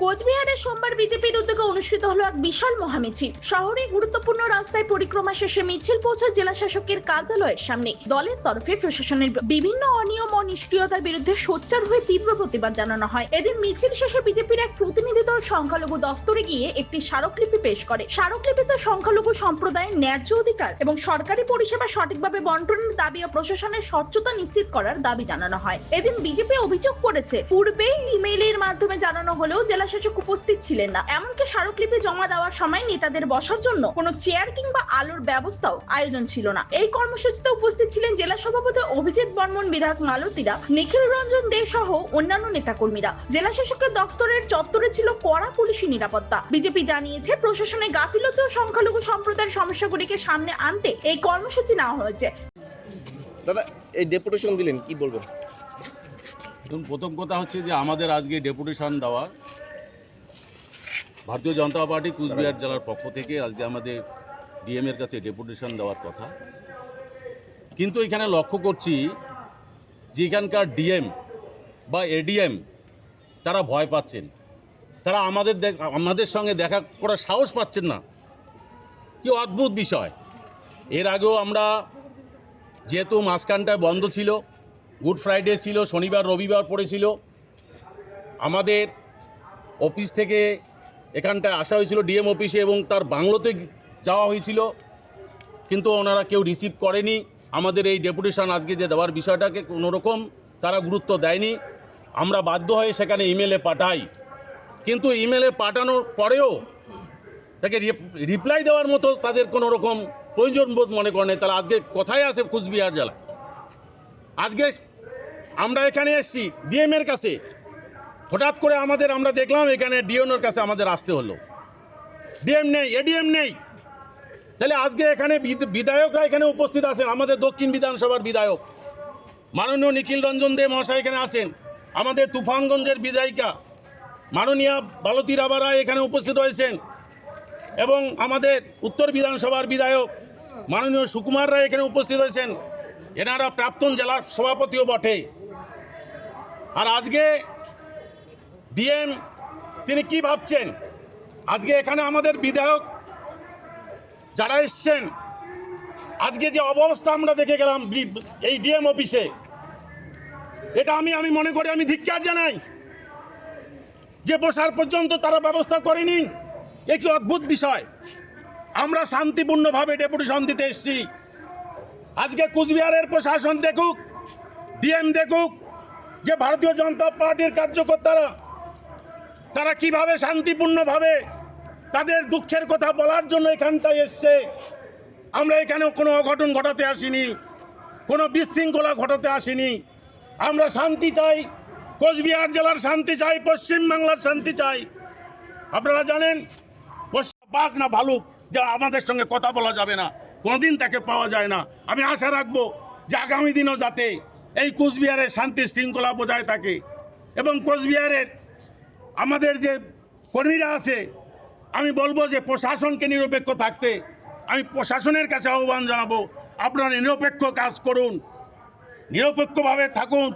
কোচবিহারে সোমবার বিজেপির উদ্যোগে অনুষ্ঠিত হলো এক বিশাল মহামিছিল। শহরে গুরুত্বপূর্ণ রাস্তায় পরিক্রমা শেষে মিছিল পৌঁছায় জেলা শাসকের কার্যালয়ের সামনে। দলের তরফে প্রশাসনের বিভিন্ন অনিয়ম ও নিষ্ক্রিয়তার বিরুদ্ধে সোচ্চার হয়ে তীব্র প্রতিবাদ জানানো হয়। এদিন মিছিল শেষে বিজেপির এক প্রতিনিধি দল সংখ্যালঘু দফতরে গিয়ে একটি স্মারকলিপি পেশ করে। স্মারকলিপিতে সংখ্যালঘু সম্প্রদায়ের ন্যায্য অধিকার এবং সরকারি পরিষেবা সঠিকভাবে বন্টনের দাবি ও প্রশাসনের স্বচ্ছতা নিশ্চিত করার দাবি জানানো হয়। এদিন বিজেপি অভিযোগ করেছে, পূর্বেই ইমেইলের মাধ্যমে জানানো হলেও জেলা শাসক উপস্থিত ছিলেন না। এমনকি স্মারকলিপি জমা দেওয়ার সময় নেতাদের বসার জন্য কোনো চেয়ার কিংবা আলোর ব্যবস্থাও আয়োজন ছিল না। এই কর্মসূচিতে উপস্থিত ছিলেন জেলা সভাপতি অভিজিৎ বর্মন বিধায়ক মালতীরা নিখিল রঞ্জন দে সহ অন্যান্য নেতাকর্মীরা। জেলা শাসকের দফতরের চত্বরে ছিল কড়া পুলিশি নিরাপত্তা। বিজেপি জানিয়েছে প্রশাসনের গাফিলতি ও সংখ্যালঘু সম্প্রদায়ের সমস্যাগুলিকে সামনে আনতে এই কর্মসূচি নেওয়া হয়েছে। দাদা এই ডেপুটেশন দিলেন কি বলবেন? দেখুন প্রথম কথা হচ্ছে যে আমাদের আজকে ডেপুটেশন দেওয়ার ভারতীয় জনতা পার্টি কুচবিহার জেলার পক্ষ থেকে আজকে আমাদের ডিএম এর কাছে ডেপুটেশন দেওয়ার কথা। কিন্তু এখানে লক্ষ্য করছি যে এখানকার ডিএম বা এডিএম, তারা ভয় পাচ্ছেন। তারা আমাদের আমাদের সঙ্গে দেখা করার সাহস পাচ্ছেন না। কি অদ্ভুত বিষয়। এর আগেও আমরা যেহেতু মাঝখানটায় বন্ধ ছিল, গুড ফ্রাইডে ছিল, শনিবার, রবিবার পড়েছিল, আমাদের অফিস থেকে এখানটায় আসা হয়েছিল ডিএম অফিসে এবং তার বাংলোতে যাওয়া হয়েছিল। কিন্তু ওনারা কেউ রিসিভ করেনি। আমাদের এই ডেপুটেশন আজকে যে দেওয়ার বিষয়টাকে কোনো রকম তারা গুরুত্ব দেয়নি। আমরা বাধ্য হয়ে সেখানে ইমেলে পাঠাই। কিন্তু ইমেলে পাঠানোর পরেও তাকে রিপ্লাই দেওয়ার মতো তাদের কোনো রকম প্রয়োজন বোধ মনে করে না তাহলে আজকে কোথায় আসে কুচবিহার জেলা? আজকে আমরা এখানে এসেছি ডিএম এর কাছে। হঠাৎ করে আমাদের আমরা দেখলাম এখানে ডিএনওর কাছে আমাদের আসতে হলো। ডিএম নেই, এডিএম নেই। তাহলে আজকে এখানে বিধায়করা এখানে উপস্থিত আছেন, আমাদের দক্ষিণ বিধানসভার বিধায়ক। মাননীয় নিখিল রঞ্জন দে মহাশয় এখানে আছেন, আমাদের তুফানগঞ্জের বিধায়িকা। মাননীয় বালতি রাবারা এখানে উপস্থিত হয়েছেন। এবং আমাদের উত্তর বিধানসভার বিধায়ক মাননীয় সুকুমার রায় এখানে উপস্থিত হয়েছেন। এনারা প্রাক্তন জেলার সভাপতিও বটে। আর আজকে ডিএম, তিনি কি ভাবছেন? আজকে এখানে আমাদের বিধায়ক যারা এসছেন, আজকে যে অবস্থা আমরা দেখে গেলাম এই ডিএম অফিসে, এটা আমি আমি মনে করি, আমি ধিক্কার জানাই যে বসার পর্যন্ত তারা ব্যবস্থা করেনি। এ কি অদ্ভুত বিষয়। আমরা শান্তিপূর্ণভাবে ডেপুটেশন দিতে এসেছি। আজকে কুচবিহারের প্রশাসন দেখুক, ডিএম দেখুক, যে ভারতীয় জনতা পার্টির কার্যকর্তারা তারা কীভাবে শান্তিপূর্ণভাবে তাদের দুঃখের কথা বলার জন্য এখানটায় এসছে? আমরা এখানে কোনো অঘটন ঘটাতে আসিনি, কোনো বিশৃঙ্খলা ঘটাতে আসিনি। আমরা শান্তি চাই, কোচবিহার জেলার শান্তি চাই, পশ্চিমবাংলার শান্তি চাই। আপনারা জানেন বাঘ না ভালুক, যা আমাদের সঙ্গে কথা বলা যাবে না, কোনোদিন তাকে পাওয়া যায় না। আমি আশা রাখব যে আগামী দিনও যাতে এই কোচবিহারের শান্তি শৃঙ্খলা বজায় থাকে এবং কোচবিহারের আমাদের যে কর্মীরা আছে আমি বলব যে প্রশাসনকে নিরপেক্ষ থাকতে আমি প্রশাসনের কাছে আহ্বান জানাব আপনারা নিরপেক্ষ কাজ করুন নিরপেক্ষভাবে থাকুন।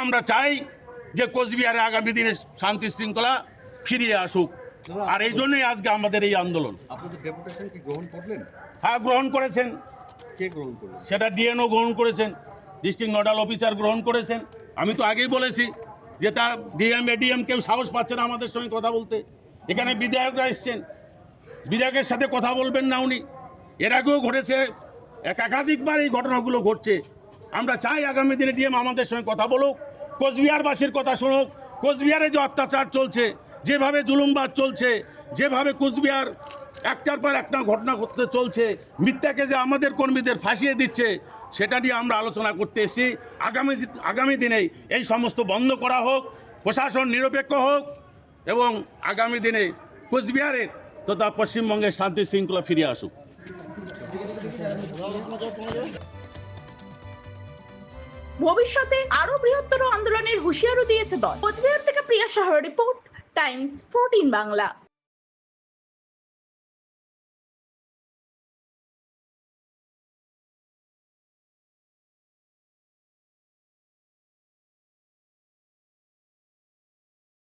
আমরা চাই যে কোচবিহারে আগামী দিনে শান্তি শৃঙ্খলা ফিরিয়ে আসুক। আর এই জন্যই আজকে আমাদের এই আন্দোলন। হ্যাঁ গ্রহণ করেছেন। সেটা ডিএনও গ্রহণ করেছেন ডিস্ট্রিক্ট নোডাল অফিসার গ্রহণ করেছেন। আমি তো আগেই বলেছি যে তার ডিএম, এডিএম কেউ সাহস পাচ্ছে না আমাদের সঙ্গে কথা বলতে। এখানে বিধায়করা এসছেন। বিধায়কের সাথে কথা বলবেন না উনি। এর আগেও ঘটেছে, এক একাধিকবার এই ঘটনাগুলো ঘটছে। আমরা চাই আগামী দিনে ডিএম আমাদের সঙ্গে কথা বলুক, কোচবিহারবাসীর কথা শুনুক। কোচবিহারে যে অত্যাচার চলছে, যেভাবে জুলুমবাদ চলছে, যেভাবে কোচবিহার একটার পর একটা ঘটনা ঘটতে চলছে, মিথ্যাকে যে আমাদের কর্মীদের ফাঁসিয়ে দিচ্ছে সেটা নিয়ে আমরা আলোচনা করতে এসেছি। আগামী আগামী দিনে এই সমস্ত বন্ধ করা হোক, প্রশাসন নিরপেক্ষ হোক এবং আগামী দিনে কোচবিহারের তথা পশ্চিমবঙ্গের শান্তি শৃঙ্খলা ফিরে আসুক। ভবিষ্যতে আরও বৃহত্তর আন্দোলনের হুঁশিয়ারও দিয়েছে দল। কোচবিহার থেকে প্রিয়া সাহার রিপোর্ট, টাইমস ফোরটিন বাংলা।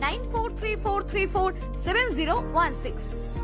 9434347016.